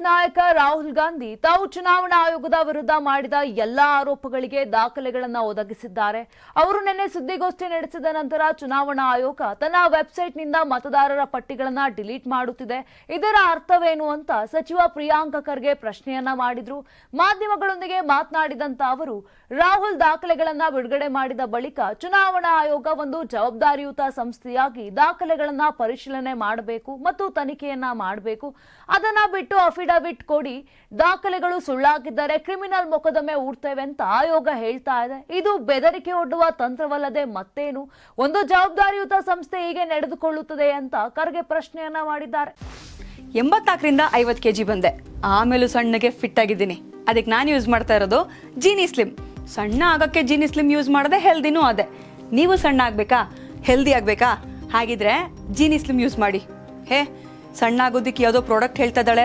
ನಾಯಕ ರಾಹುಲ್ ಗಾಂಧಿ ತಾವು ಚುನಾವಣಾ ಆಯೋಗದ ವಿರುದ್ಧ ಮಾಡಿದ ಎಲ್ಲಾ ಆರೋಪಗಳಿಗೆ ದಾಖಲೆಗಳನ್ನು ಒದಗಿಸಿದ್ದಾರೆ. ಅವರು ನಿನ್ನೆ ಸುದ್ದಿಗೋಷ್ಠಿ ನಡೆಸಿದ ನಂತರ ಚುನಾವಣಾ ಆಯೋಗ ತನ್ನ ವೆಬ್ಸೈಟ್ನಿಂದ ಮತದಾರರ ಪಟ್ಟಿಗಳನ್ನು ಡಿಲೀಟ್ ಮಾಡುತ್ತಿದೆ. ಇದರ ಅರ್ಥವೇನು ಅಂತ ಸಚಿವ ಪ್ರಿಯಾಂಕ ಖರ್ಗೆ ಪ್ರಶ್ನೆಯನ್ನ ಮಾಡಿದ್ರು. ಮಾಧ್ಯಮಗಳೊಂದಿಗೆ ಮಾತನಾಡಿದಂತ ಅವರು, ರಾಹುಲ್ ದಾಖಲೆಗಳನ್ನ ಬಿಡುಗಡೆ ಮಾಡಿದ ಬಳಿಕ ಚುನಾವಣಾ ಆಯೋಗ ಒಂದು ಜವಾಬ್ದಾರಿಯುತ ಸಂಸ್ಥೆಯಾಗಿ ದಾಖಲೆಗಳನ್ನ ಪರಿಶೀಲನೆ ಮಾಡಬೇಕು ಮತ್ತು ತನಿಖೆಯನ್ನ ಮಾಡಬೇಕು. ಅದನ್ನ ಬಿಟ್ಟು ಅಫಿಡವಿಟ್ ಕೊಡಿ. ದಾಖಲೆಗಳು ಸುಳ್ಳಾಗಿದ್ದರೆ ಕ್ರಿಮಿನಲ್ ಮೊಕದ್ದಮೆ ಹೂಡ್ತೇವೆ ಅಂತ ಆಯೋಗ ಹೇಳ್ತಾ ಇದೆ. ಇದು ಬೆದರಿಕೆ ಒಡ್ಡುವ ತಂತ್ರವಲ್ಲದೆ ಮತ್ತೇನು? ಒಂದು ಜವಾಬ್ದಾರಿಯುತ ಸಂಸ್ಥೆ ಹೀಗೆ ನಡೆದುಕೊಳ್ಳುತ್ತದೆ ಅಂತ ಖರ್ಗೆ ಪ್ರಶ್ನೆಯನ್ನ ಮಾಡಿದ್ದಾರೆ. ಎಂಬತ್ನಾಲ್ಕರಿಂದ ಐವತ್ತು ಕೆ ಜಿ ಬಂದೆ. ಆಮೇಲೂ ಸಣ್ಣಗೆ ಫಿಟ್ ಆಗಿದ್ದೀನಿ. ಅದಕ್ಕೆ ನಾನು ಯೂಸ್ ಮಾಡ್ತಾ ಇರೋದು ಜೀನಿ ಸ್ಲಿಮ್ ಸಣ್ಣ ಆಗೋಕ್ಕೆ ಜೀನಿ ಸ್ಲಿಮ್ ಯೂಸ್ ಮಾಡದೆ ಹೆಲ್ದಿನೂ ಅದೇ. ನೀವು ಸಣ್ಣ ಆಗಬೇಕಾ? ಹೆಲ್ದಿ ಆಗಬೇಕಾ? ಹಾಗಿದ್ರೆ ಜೀನಿ ಸ್ಲಿಮ್ ಯೂಸ್ ಮಾಡಿ. ಹೇ, ಸಣ್ಣ ಆಗೋದಿಕ್ಕೆ ಯಾವುದೋ ಪ್ರಾಡಕ್ಟ್ ಹೇಳ್ತಾ ಇದ್ದಾಳೆ.